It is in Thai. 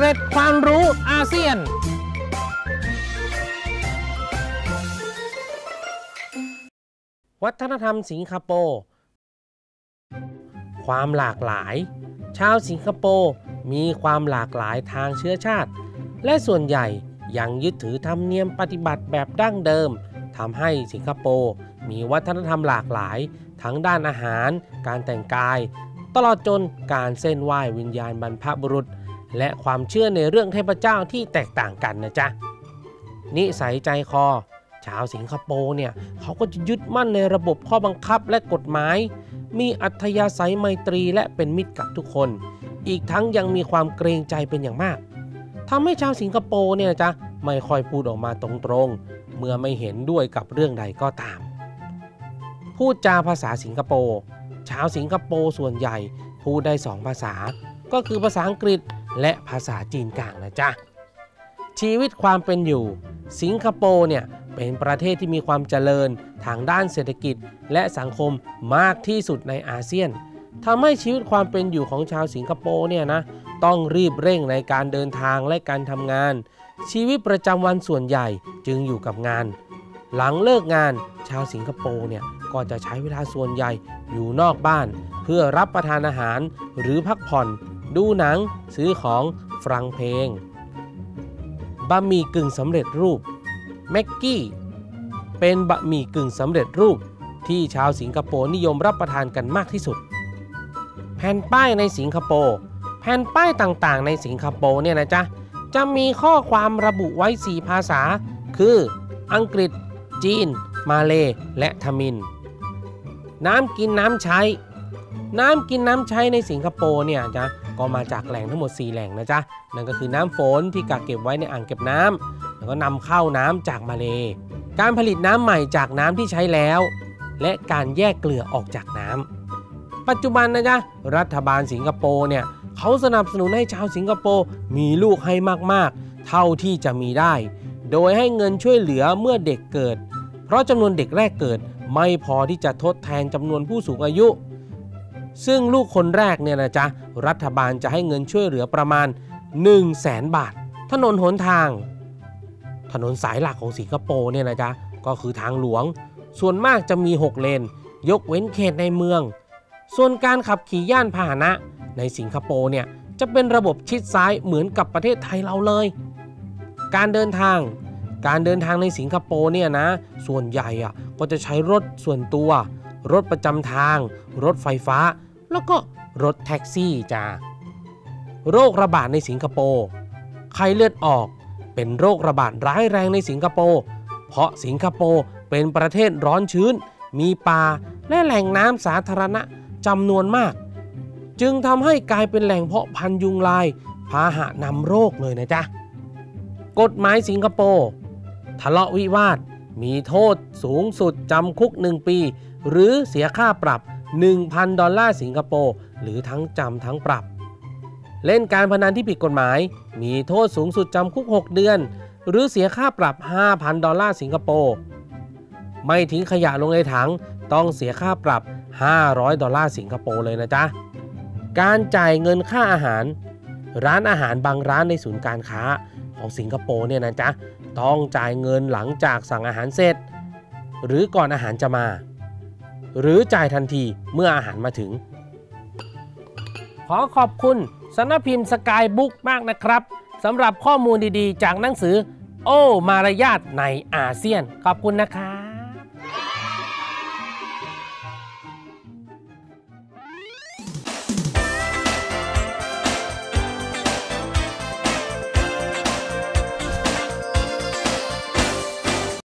เกร็ดความรู้อาเซียน วัฒนธรรมสิงคโปร์ ความหลากหลาย ชาวสิงคโปร์มีความหลากหลายทางเชื้อชาติ และส่วนใหญ่ยังยึดถือธรรมเนียมปฏิบัติแบบดั้งเดิมทำให้สิงคโปร์มีวัฒนธรรมหลากหลาย ทั้งด้านอาหาร การแต่งกาย ตลอดจนการเส้นไหว้วิญญาณบรรพบุรุษ และความเชื่อในเรื่องเทพเจ้าที่แตกต่างกันนะจ๊ะ นิสัยใจคอ ชาวสิงคโปร์เนี่ยเขาก็จะยึดมั่นในระบบข้อบังคับและกฎหมาย มีอัธยาศัยไมตรีและเป็นมิตรกับทุกคน อีกทั้งยังมีความเกรงใจเป็นอย่างมากทำให้ชาวสิงคโปร์เนี่ยจ๊ะไม่ค่อยพูดออกมาตรงๆ เมื่อไม่เห็นด้วยกับเรื่องใดก็ตาม พูดจาภาษาสิงคโปร์ชาวสิงคโปร์ส่วนใหญ่พูดได้สองภาษา ก็คือภาษาอังกฤษ และภาษาจีนกลางนะจ๊ะ ชีวิตความเป็นอยู่ สิงคโปร์เนี่ยเป็นประเทศที่มีความเจริญทางด้านเศรษฐกิจและสังคมมากที่สุดในอาเซียนทำให้ชีวิตความเป็นอยู่ของชาวสิงคโปร์เนี่ยนะต้องรีบเร่งในการเดินทางและการทำงาน ชีวิตประจำวันส่วนใหญ่จึงอยู่กับงาน หลังเลิกงานชาวสิงคโปร์เนี่ยก็จะใช้เวลาส่วนใหญ่อยู่นอกบ้าน เพื่อรับประทานอาหารหรือพักผ่อน ดูหนัง ซื้อของฟังเพลง บะหมี่กึ่งสำเร็จรูปแม็กกี้ เป็นบะหมี่กึ่งสำเร็จรูปที่ชาวสิงคโปร์นิยมรับประทานกันมากที่สุด แผ่นป้ายในสิงคโปร์แผ่นป้ายต่างๆ ในสิงคโปร์เนี่ยนะจ๊ะ จะมีข้อความระบุไว้ 4 ภาษา คือ อังกฤษ จีน มาเล และทมิน น้ำกินน้ำใช้ น้ำกินน้ำใช้ในสิงคโปร์เนี่ยจ๊ะ ก็มาจากแหล่งทั้งหมด 4 แหล่งนะจ๊ะนั่นก็คือน้ำฝนที่กักเก็บไว้ในอ่างเก็บน้ำแล้วก็นำเข้าน้ำจากมาเล การผลิตน้ำใหม่จากน้ำที่ใช้แล้ว และการแยกเกลือออกจากน้ำปัจจุบันนะจ๊ะรัฐบาลสิงคโปร์เนี่ยเขาสนับสนุนให้ชาวสิงคโปร์มีลูกให้มากๆ เท่าที่จะมีได้ โดยให้เงินช่วยเหลือเมื่อเด็กเกิด เพราะจำนวนเด็กแรกเกิดไม่พอที่จะทดแทนจำนวนผู้สูงอายุ ซึ่งลูกคนแรกเนี่ยนะจ๊ะ รัฐบาลจะให้เงินช่วยเหลือประมาณ 1 0 0 0 0แสนบาท ถนนหนทาง ถนนสายหลักของสิงคโปร์เนี่ยนะจ๊ะ ก็คือทางหลวง ส่วนมากจะมี 6 เลน ยกเว้นเขตในเมือง ส่วนการขับขี่ย่านพาหนะในสิงคโปร์เนี่ยจะเป็นระบบชิดซ้ายเหมือนกับประเทศไทยเราเลย การเดินทาง การเดินทางในสิงคโปร์เนี่ยนะ ส่วนใหญ่อะก็จะใช้รถส่วนตัว รถประจำทาง รถไฟฟ้า แล้วก็รถแท็กซี่จ้าโรคระบาดในสิงคโปร์ไข้เลือดออกเป็นโรคระบาดร้ายแรงในสิงคโปร์เพราะสิงคโปร์เป็นประเทศร้อนชื้น มีป่าและแหล่งน้ำสาธารณะจำนวนมาก จึงทำให้กลายเป็นแหล่งเพาะพันยุงลาย พาหะนำโรคเลยนะจ๊ะกฎหมายสิงคโปร์ทะเลาะวิวาท มีโทษสูงสุดจำคุก 1 ปี หรือเสียค่าปรับ 1,000 ดอลลาร์สิงคโปร์หรือทั้งจำทั้งปรับ เล่นการพนันที่ผิดกฎหมาย มีโทษสูงสุดจำคุก 6 เดือน หรือเสียค่าปรับ 5,000 ดอลลาร์สิงคโปร์ไม่ทิ้งขยะลงในถังต้องเสียค่าปรับ 500 ดอลลาร์สิงคโปร์เลยนะจ๊ะ การจ่ายเงินค่าอาหาร ร้านอาหารบางร้านในศูนย์การค้า ของสิงคโปร์เนี่ยนะจ๊ะต้องจ่ายเงินหลังจากสั่งอาหารเสร็จ หรือก่อนอาหารจะมา หรือจ่ายทันทีเมื่ออาหารมาถึง ขอขอบคุณสำนักพิมพ์สกายบุ๊กมากนะครับสำหรับข้อมูลดีๆ จากหนังสือ โอ้ มารยาทในอาเซียน ขอบคุณนะครับ